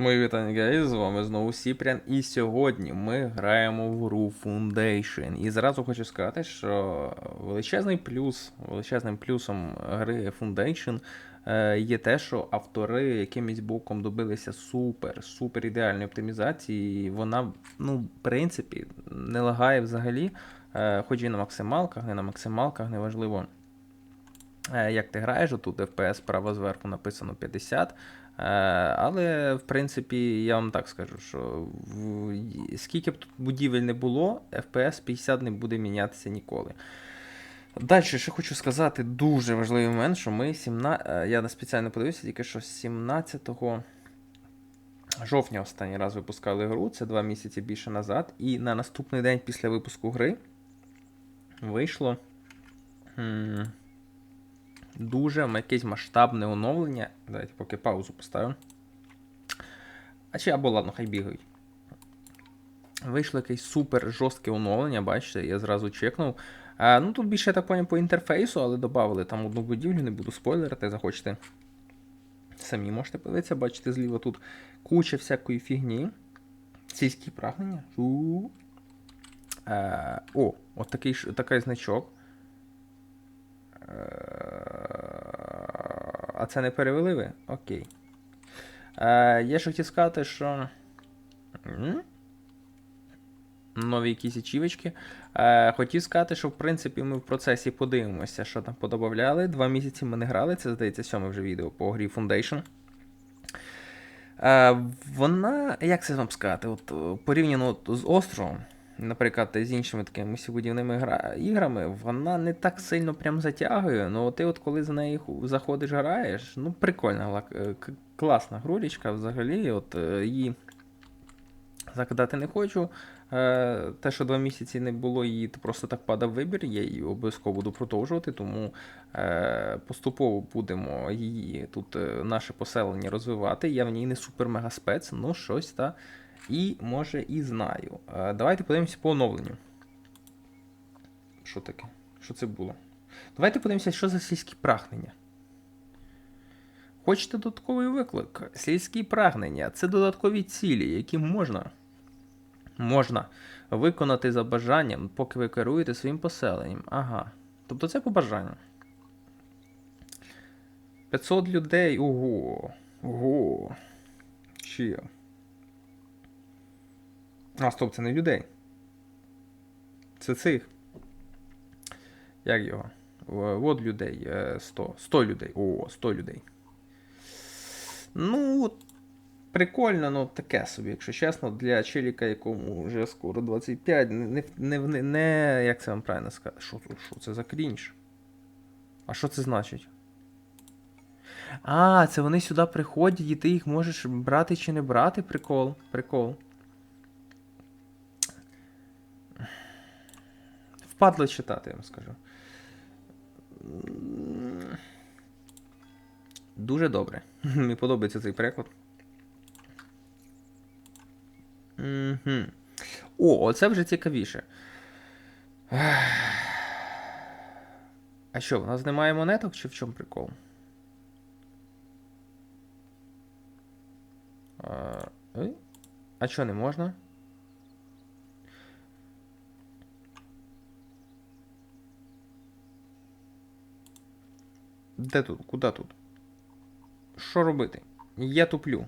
Мої вітання, гайз, з вами знову Сіпрян, і сьогодні ми граємо в гру Foundation. І зразу хочу сказати, що величезний плюс, величезним плюсом гри Foundation е, є те, що автори якимось боком добилися супер, супер ідеальної оптимізації. І вона, ну, в принципі, не лагає взагалі, е, хоч і на максималках, не на максималках, неважливо. Е, Як ти граєш, тут FPS справа зверху написано 50. Е, Але, в принципі, я вам так скажу, що скільки б тут будівель не було, FPS 50 не буде мінятися ніколи. Далі, ще хочу сказати дуже важливий момент, що ми 17... е, я спеціально подивився, тільки що 17 жовтня останній раз випускали гру, це два місяці більше назад. І на наступний день після випуску гри вийшло. Дуже якесь масштабне оновлення. Давайте поки паузу поставимо. А чи або ладно, хай бігають. Вийшло якесь супер жорстке оновлення, бачите, я зразу чекнув. А, ну тут більше я так поняв по інтерфейсу, але додали там одну будівлю, не буду спойлерити, захочете. Самі можете подивитися, бачите, зліва тут куча всякої фігні. Сільські прагнення. Е, о, от такий, такий значок. Е, А це не перевели ви? Окей. Е, я ще хотів сказати, що. Нові якісь ачівочки. Е, хотів сказати, що в принципі ми в процесі подивимося, що там подобавляли. Два місяці ми не грали, це здається сьоме вже відео по грі Foundation. Е, вона, як це вам сказати, от, порівняно от з островом, наприклад, з іншими такими сьогоднішніми гра... іграми, вона не так сильно прям затягує. Ну, ти от коли за неї заходиш, граєш, ну прикольна, е, класна грулічка взагалі. От е, її закидати не хочу. Е, Те, що два місяці не було її, просто так падав вибір, я її обов'язково буду продовжувати, тому поступово будемо її тут наше поселення розвивати. Я в ній не супер-мега спец, ну щось та і може і знаю. Е, Давайте подивимося по оновленню. Що таке? Що це було? Давайте подивимося, що за сільські прагнення. Хочете додатковий виклик? Сільські прагнення це додаткові цілі, які можна можна виконати за бажанням, поки ви керуєте своїм поселенням. Ага. Тобто це по бажанню. 500 людей. Ого. Ого. Чи. А, стоп, це не людей. Це цих. Як його? В- От людей. е, 100. 100 людей. О, 100 людей. Ну, Прикольно, ну таке собі, якщо чесно, для челіка, якому вже скоро 25, не, не, не, не як це вам правильно сказати? Що, що це за крінж? А що це значить? А, це вони сюди приходять, і ти їх можеш брати чи не брати? Прикол. Прикол. Впадло читати, я вам скажу. Дуже добре. Мені подобається цей переклад. Угу. О, оце вже цікавіше. А що, у нас немає монеток чи в чому прикол? А, а що не можна? Де тут? Куди тут? Що робити? Я туплю.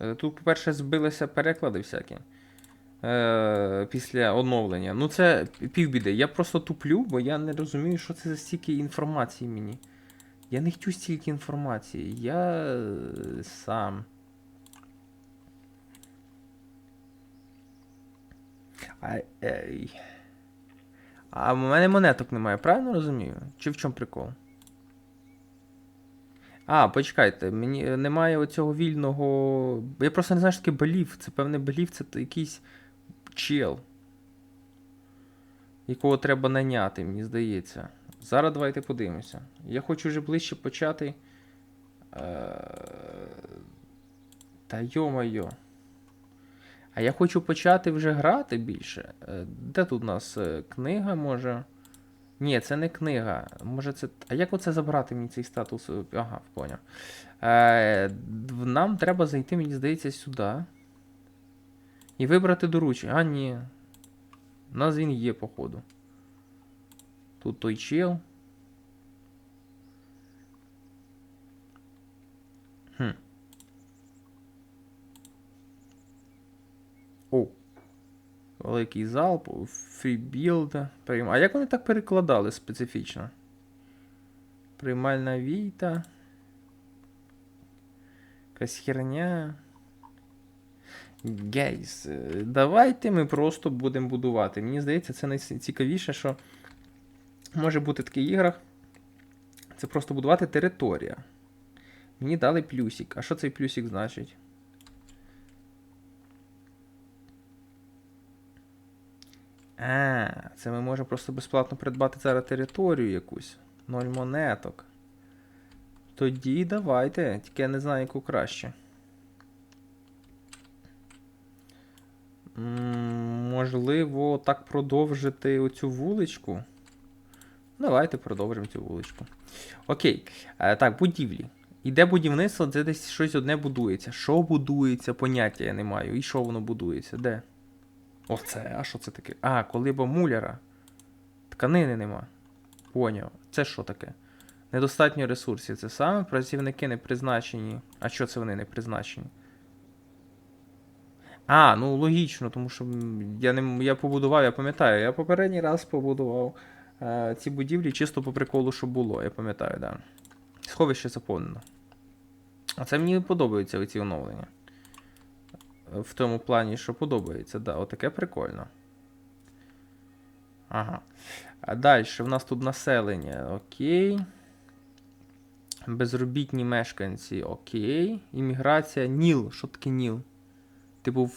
Е, Тут, по-перше, збилися переклади всякі. Е, після оновлення. Ну, це півбіди. Я просто туплю, бо я не розумію, що це за стільки інформації мені. Я не хочу стільки інформації. Я е, сам. А, ей. а в мене монеток немає, правильно розумію? Чи в чому прикол? А, почекайте, мені е, немає оцього вільного. Я просто не знаю, що таке белів. Це певне белів, це якийсь чел. Якого треба наняти, мені здається. Зараз давайте подивимося. Я хочу вже ближче почати. Е, Та йо-моє. А я хочу почати вже грати більше. Е, Де тут у нас книга може? Ні, це не книга. Може це. А як оце забрати мені цей статус? Ага, поняв. Е, нам треба зайти, мені здається, сюди. І вибрати доручення. А, ні. У нас він є, походу. Тут той чел. Хм. О. Великий залп, фрібілд. Прийм... А як вони так перекладали специфічно? Приймальна війта. Якась херня. Гейс, е, давайте ми просто будемо будувати. Мені здається, це найцікавіше, що може бути в таких іграх. Це просто будувати територія. Мені дали плюсик. А що цей плюсик значить? А, це ми можемо просто безплатно придбати зараз територію якусь. Ноль монеток. Тоді давайте, тільки я не знаю, яку краще. М, Можливо, так продовжити оцю вуличку. Давайте продовжимо цю вуличку. Окей. Е, так, будівлі. Іде будівництво, це десь щось одне будується. Що будується, поняття я не маю. І що воно будується? Де? Оце, а що це таке? А, колиба муляра. Тканини нема. Поняв. Це що таке? Недостатньо ресурсів. Це саме працівники не призначені. А що це вони не призначені? А, ну логічно, тому що я не я побудував, я пам'ятаю, я попередній раз побудував е, ці будівлі чисто по приколу, що було, я пам'ятаю, да. Сховище заповнено. А це мені подобаються ці оновлення. В тому плані, що подобається, да, отаке прикольно. Ага. А далі в нас тут населення. Окей. Безробітні мешканці. Окей. Імміграція. Ніл. Що таке ніл? Типу,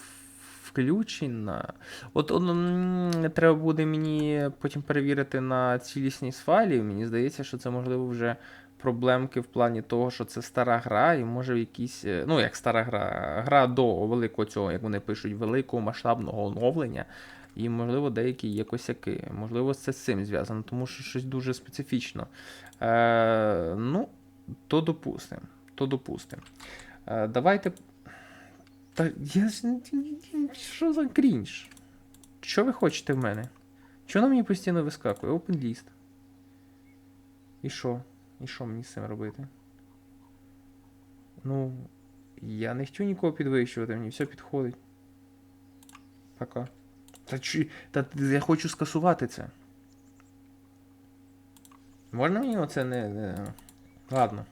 включена. От он, треба буде мені потім перевірити на цілісність файлів. Мені здається, що це можливо вже проблемки в плані того, що це стара гра, і може якісь. е, Ну, як стара гра, гра до великого цього, як вони пишуть, великого масштабного оновлення. І, можливо, деякі є косяки. Можливо, це з цим зв'язано, тому що щось дуже специфічно. Е, ну, то допустимо. То допустимо. Е, давайте. Та я. Що за крінж? Що ви хочете в мене? Чого на мені постійно вискакує? Open list. І що? І що мені з цим робити? Ну, я не хочу нікого підвищувати, мені все підходить. Пока. Та, чи, та я хочу скасувати це. Можна мені оце не. не... Ладно.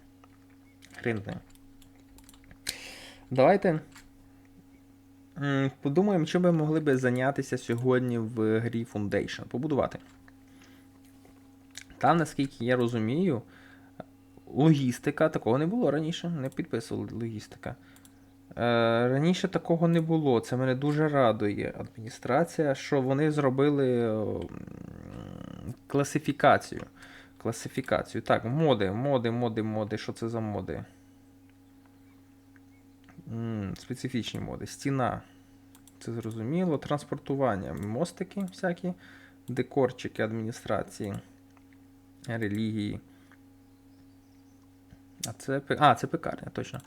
Хрен. Давайте. Подумаємо, чим ми могли би зайнятися сьогодні в грі Foundation. Побудувати. Там, наскільки я розумію, логістика такого не було раніше. Не підписували логістика. Е, раніше такого не було. Це мене дуже радує. Адміністрація, що вони зробили е, класифікацію. Класифікацію. Так, моди, моди, моди, моди. Що це за моди? Специфічні моди. Стіна. Це зрозуміло. Транспортування. Мостики всякі. Декорчики адміністрації. Релігії. А це, а, це пекарня, точно.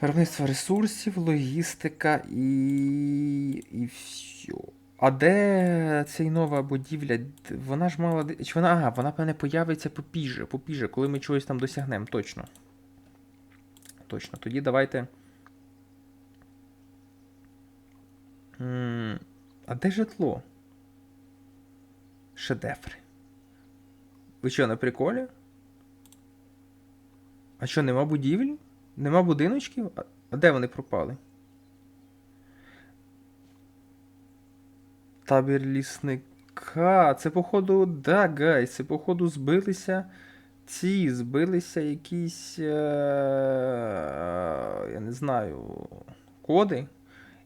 Виробництво ресурсів, логістика і. і все. А де цей нова будівля? Вона ж мала. Чи вона. Ага, вона, певне, появиться попіже, попіже, коли ми чогось там досягнемо, точно. Точно. Тоді давайте. А де житло? Шедеври. Ви що, на приколі? А що, нема будівель? Нема будиночків? А, де вони пропали? Табір лісника. Це, походу, да, гайс, це, походу, збилися. Ці збилися якісь. Е... Я не знаю. Коди.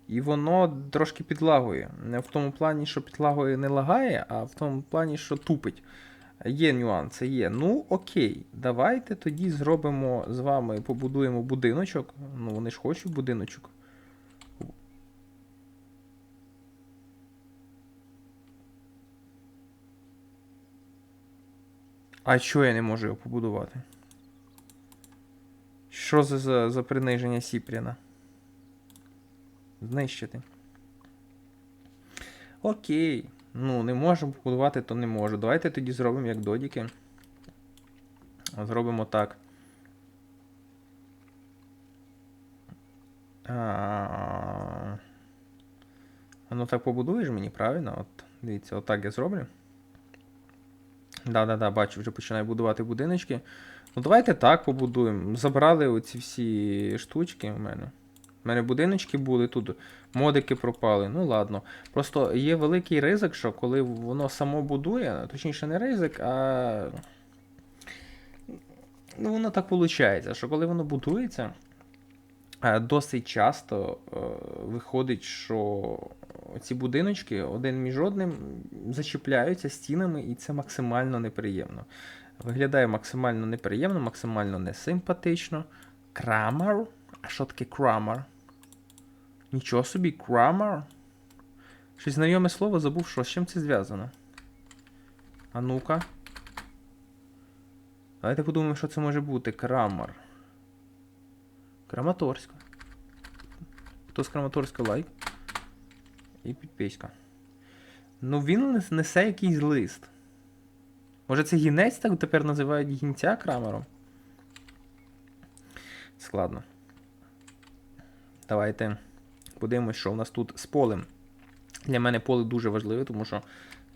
І воно трошки підлагує. Не в тому плані, що підлагує не лагає, а в тому плані, що тупить. Є нюанси, є. Ну, окей, давайте тоді зробимо з вами, побудуємо будиночок. Ну, вони ж хочуть будиночок. А чого я не можу його побудувати? Що за, за, за приниження Сіпріна? Знищити. Окей. Ну, не можемо побудувати, то не можу. Давайте тоді зробимо як додіки. Зробимо так. А, ну так побудуєш мені, правильно? От, дивіться, отак я зроблю. Да-да-да, бачу, вже починаю будувати будиночки. Ну, давайте так побудуємо. Забрали оці всі штучки у мене. У мене будиночки були тут, модики пропали. Ну ладно. Просто є великий ризик, що коли воно само будує, точніше не ризик, а. Ну, воно так виходить, що коли воно будується, е, досить часто е, виходить, що ці будиночки один між одним зачіпляються стінами, і це максимально неприємно. Виглядає максимально неприємно, максимально несимпатично. Крамар? А що таке крамар? Нічого собі, крамар? Щось знайоме слово забув, що з чим це зв'язано. А ну-ка. Давайте подумаємо, що це може бути. Крамар. Краматорська. Хто з Краматорська лайк? І підписка. Ну він несе якийсь лист. Може це гінець так тепер називають гінця крамером? Складно. Давайте подивимось, що у нас тут з полем. Для мене поле дуже важливе, тому що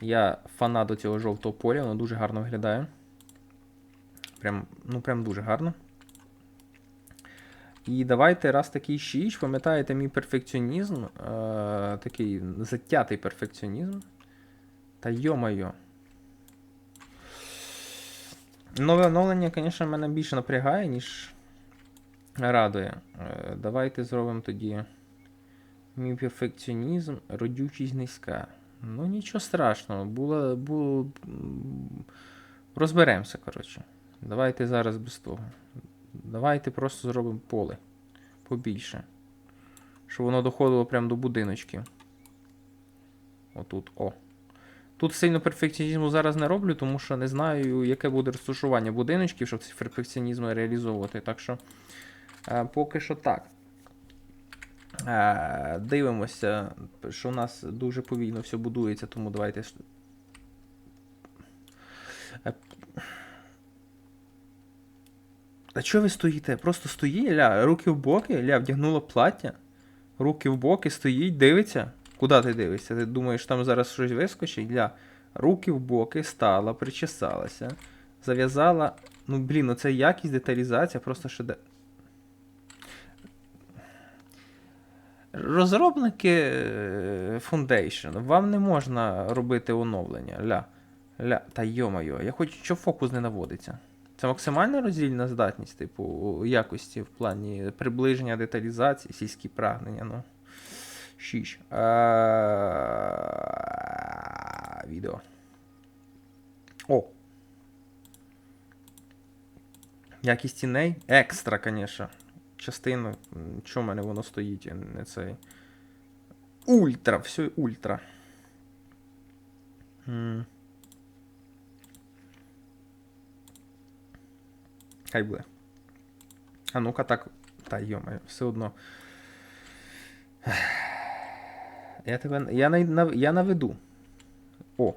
я фанат до цього жовтого поля, воно дуже гарно виглядає. Прям, ну прям дуже гарно. І давайте раз такий щіч, пам'ятаєте мій перфекціонізм, е, такий затятий перфекціонізм. Та йо-моє. Нове оновлення, звісно, мене більше напрягає, ніж радує. Е, Давайте зробимо тоді мій перфекціонізм, родючість низька. Ну, нічого страшного, було. було... Розберемося, коротше. Давайте зараз без того. Давайте просто зробимо поле. Побільше. Щоб воно доходило прямо до будиночків. Отут, о. Тут сильно перфекціонізму зараз не роблю, тому що не знаю, яке буде розташування будиночків, щоб ці перфекціонізми реалізовувати. Так що е, поки що так. Е, дивимося, що у нас дуже повільно все будується, тому давайте. Е, А чого ви стоїте? Просто стоїть, ля, руки в боки, ля, вдягнула плаття, руки в боки, стоїть, дивиться. Куди ти дивишся? Ти думаєш, там зараз щось вискочить? Ля, руки в боки, стала, причесалася, зав'язала. Ну, блін, ну це якість деталізація, просто шеде. Розробники е, Foundation, вам не можна робити оновлення. Ля. Ля. Та йо-моє, я хочу, що фокус не наводиться. Це максимальна роздільна здатність, типу, якості в плані приближення деталізації, сільські прагнення, ну. Шіш. Відео. О. Якість тіней. Екстра, звісно. Частина. м, Чого в мене воно стоїть, не цей. Ультра, все ультра. М. Хай буде. А ну-ка так. Та йома, все одно. Я тебе. Я, нав- я наведу. О.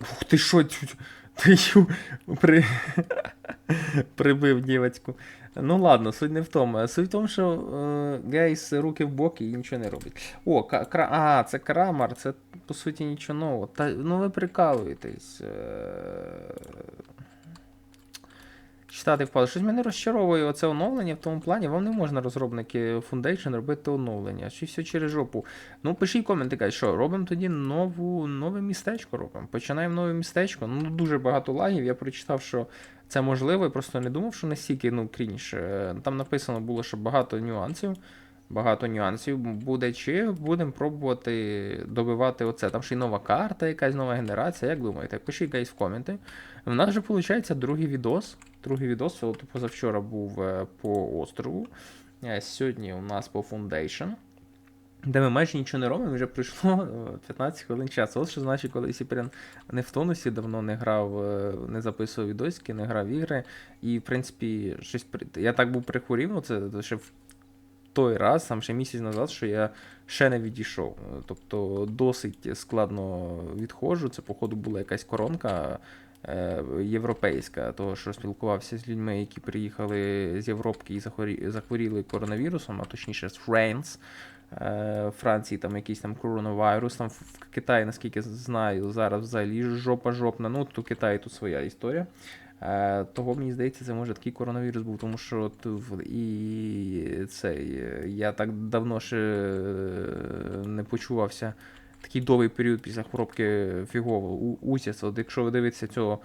Ух ти що? Ти при... прибив дівочку. Ну ладно, суть не в тому. Суть в тому, що е, гейс руки в боки і нічого не робить. О, кра... а, це крамар, це по суті нічого нового. Та, ну ви прикалуєтесь. Е... Читати впало. Щось мене розчаровує оце оновлення в тому плані. Вам не можна, розробники Foundation, робити оновлення. Чи все через жопу. Ну, пишіть коменти, кажіть, що робимо тоді нову, нове містечко робимо. Починаємо нове містечко. Ну, дуже багато лагів. Я прочитав, що це можливо, і просто не думав, що настільки ну, крінж. Е, Там написано було, що багато нюансів. Багато нюансів буде, чи будемо пробувати добивати оце. Там ще й нова карта, якась нова генерація. Як думаєте? Пишіть гайс в коменти. У нас вже виходить другий відос. Другий відос, от позавчора був е, по острову. Е, Сьогодні у нас по Foundation. Де ми майже нічого не робимо, вже пройшло е, 15 хвилин часу. От що значить, коли Сіпрян не в тонусі, давно не грав, е, не записував відосики, не грав ігри. І, в принципі, щось я так був прихворів, ну це ще в той раз, сам ще місяць назад, що я ще не відійшов. Е, Тобто досить складно відходжу. Це, походу, була якась коронка е, європейська, того, що спілкувався з людьми, які приїхали з Європки і захворіли коронавірусом, а точніше з Франц. Е, Франції там якийсь там коронавірус, там в Китаї, наскільки знаю, зараз взагалі жопа жопна. Ну, тут у Китаї тут своя історія. Е, того мені здається, це може такий коронавірус був, тому що от і цей, е, я так давно ще е, не почувався такий довгий період після хворобки фігово. У- Усяц, от якщо ви дивитеся цього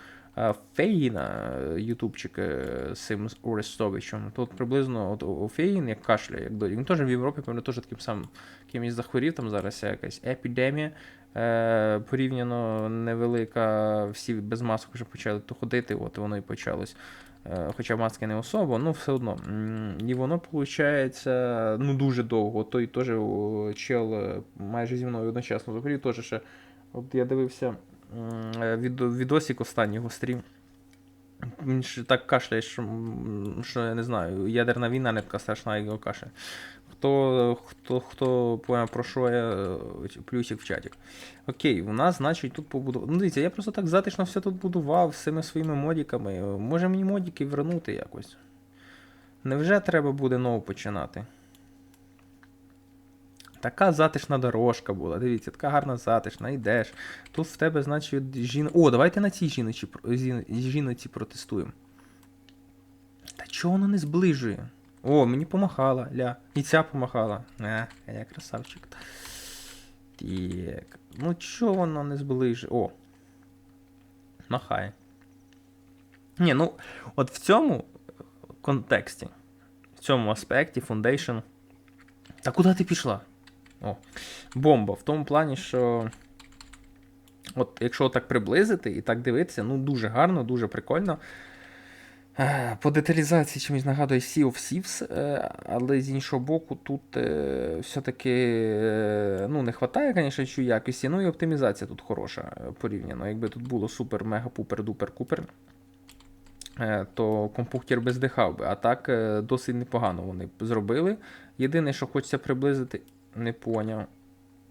Фейна, ютубчик е, з цим Орестовичем, то от приблизно от Фейн як кашляє, як дорі. Він теж в Європі, певно, теж таким самим кимось захворів, там зараз якась епідемія. Е, порівняно невелика, всі без масок вже почали то ходити, от воно і почалось. Е, Хоча маски не особо, ну все одно. І воно виходить ну, дуже довго. Той теж чел е, майже зі мною одночасно захворів, теж ще. От я дивився е, відосик останнього стрім. Він ж так кашляє, що, що я не знаю, ядерна війна не така страшна, як його кашель. Хто, хто, хто поняв, про що я, е, плюсик в чатик. Окей, у нас, значить, тут побудував. Ну, дивіться, я просто так затишно все тут будував цими своїми модіками. Може мені модіки вернути якось? Невже треба буде нову починати? Така затишна дорожка була. Дивіться, така гарна затишна, йдеш. Тут в тебе, значить, жін... О, давайте на цій жіночі, жіноці протестуємо. Та чого воно не зближує? О, мені помахала, ля. І ця помахала. А, я красавчик. Так. Ну чого воно не зближує? О. Махає. Ні, ну, от в цьому контексті, в цьому аспекті Foundation. Та куди ти пішла? О, бомба. В тому плані, що. От якщо так приблизити і так дивитися, ну дуже гарно, дуже прикольно. Е, По деталізації чимось нагадує Sea of Thieves, е, але з іншого боку, тут е, все-таки ну, не вистачає, звісно, чу якості, ну і оптимізація тут хороша порівняно. Якби тут було супер, мега пупер дупер купер, е, то компухтер би здихав би. А так досить непогано вони зробили. Єдине, що хочеться приблизити, не поняв.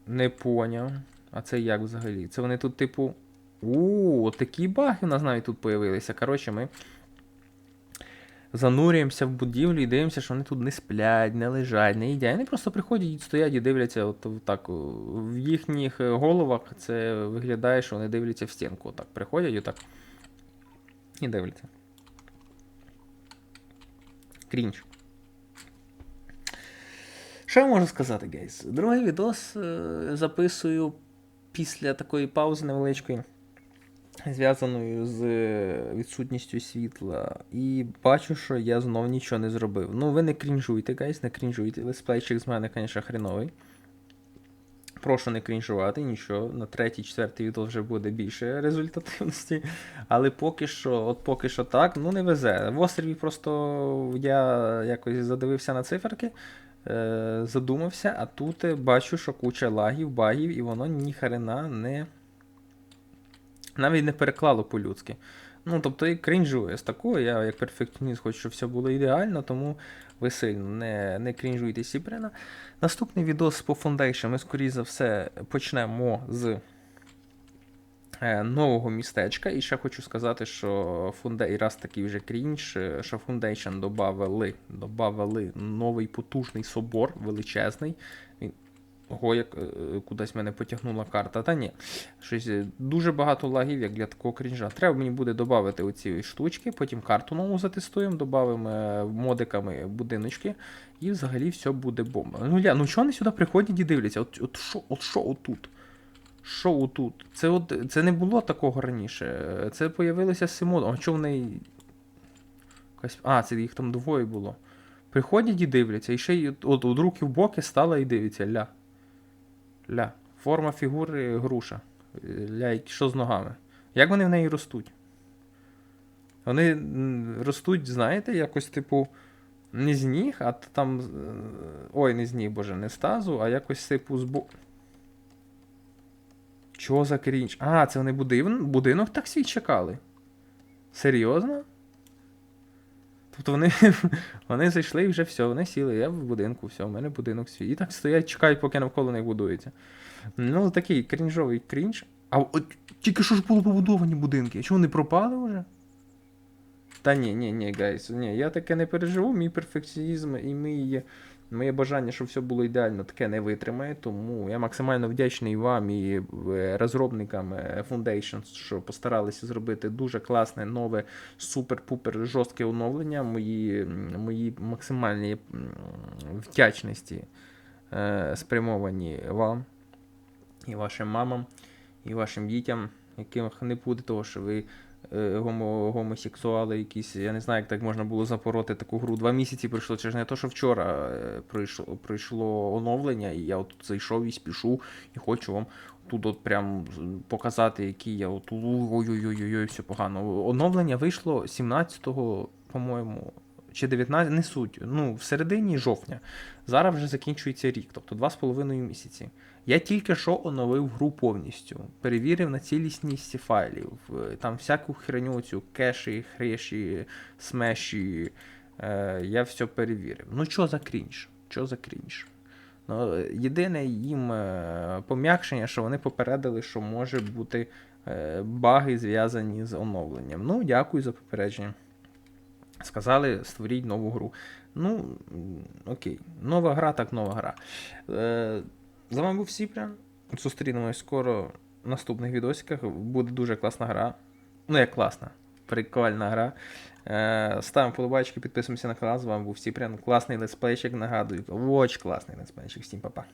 Не поняв. А це як взагалі? Це вони тут, типу. У, такі баги у нас навіть тут появилися. Коротше, ми занурюємося в будівлю і дивимося, що вони тут не сплять, не лежать, не їдять. Вони просто приходять і стоять і дивляться, от так. В їхніх е, головах це виглядає, що вони дивляться в стінку. Отак приходять, отак. І дивляться. Крінж. Що я можу сказати, гейс? Другий відос е, записую після такої паузи невеличкої, зв'язаною з е, відсутністю світла. І бачу, що я знов нічого не зробив. Ну, ви не крінжуйте, гейс, не крінжуйте. Лесплейчик з мене, звісно, хреновий. Прошу не крінжувати, нічого. На третій, четвертий відео вже буде більше результативності. Але поки що, от поки що так, ну не везе. В острові просто я якось задивився на циферки, е, задумався, а тут е, бачу, що куча лагів, багів, і воно ні хрена не. Навіть не переклало по-людськи. Ну, тобто і крінжує з такого, я як перфекціоніст хочу, щоб все було ідеально, тому ви сильно не, не крінжуйте Сіпрена. Наступний відос по Foundation ми, скоріше за все, почнемо з нового містечка. І ще хочу сказати, що Фунде... і раз такий вже крінж, е, що Foundation добавили, добавили новий потужний собор, величезний. Ого, як е, кудись мене потягнула карта. Та ні. Щось е, дуже багато лагів, як для такого крінжа. Треба мені буде додати оці штучки, потім карту нову затестуємо, додамо модиками будиночки, і взагалі все буде бомба. Ну ля, ну чого вони сюди приходять і дивляться? От, от що от що отут? Що отут? Це от, це не було такого раніше. Це появилося з Симоном. А чого вони. Якась... А, це їх там двоє було. Приходять і дивляться, і ще й от, от, руки в боки стала і дивиться. Ля. Ля. Форма фігури груша. Ля, що з ногами? Як вони в неї ростуть? Вони ростуть, знаєте, якось, типу, Не з ніг, а там. е, Ой, не з ніг, боже, не з тазу, а якось типу з бо. Чого за крінж? А, це вони будин... будинок так свій чекали. Серйозно? Тобто вони, вони зайшли і вже все, вони сіли, я в будинку, все, у мене будинок свій. І так стоять, чекають, поки навколо них будується. Ну, такий крінжовий крінж. А от тільки що ж було побудовані будинки? Чого вони пропали вже? Та ні, ні, ні, гайс, ні, я таке не переживу, мій перфекціонізм і мій, моє бажання, щоб все було ідеально, таке не витримає. Тому я максимально вдячний вам і е, розробникам е, Foundation, що постаралися зробити дуже класне, нове, супер-пупер жорстке оновлення. Мої, мої максимальні вдячності е, спрямовані вам і вашим мамам, і вашим дітям, яких не буде того, що ви гомо, гомосексуали якісь. Я не знаю, як так можна було запороти таку гру. Два місяці пройшло. Це ж не то, що вчора прийшло пройшло, пройшло оновлення, і я от зайшов і спішу, і хочу вам тут от прям показати, який я от ой-ой-ой, все погано. Оновлення вийшло 17-го, по-моєму. Чи 19, не суть. Ну, в середині жовтня. Зараз вже закінчується рік, тобто два з половиною місяці. Я тільки що оновив гру повністю. Перевірив на цілісність файлів. е, Там всяку херню, цю кеші, хреші, смеші. Е, я все перевірив. Ну, що за крінж? Що за крінж? Ну, єдине їм е, пом'якшення, що вони попередили, що може бути е, баги зв'язані з оновленням. Ну, дякую за попередження. Сказали, створіть нову гру. Ну, окей. Нова гра, так нова гра. Е, з вами був Сіпрян. Зустрінемось скоро в наступних відосиках. Буде дуже класна гра. Ну, як класна. Прикольна гра. Е, ставимо подобайки, підписуємося на канал. З вами був Сіпрян. Класний летсплейчик, нагадую. Очень класний летсплейчик. Всім па-па.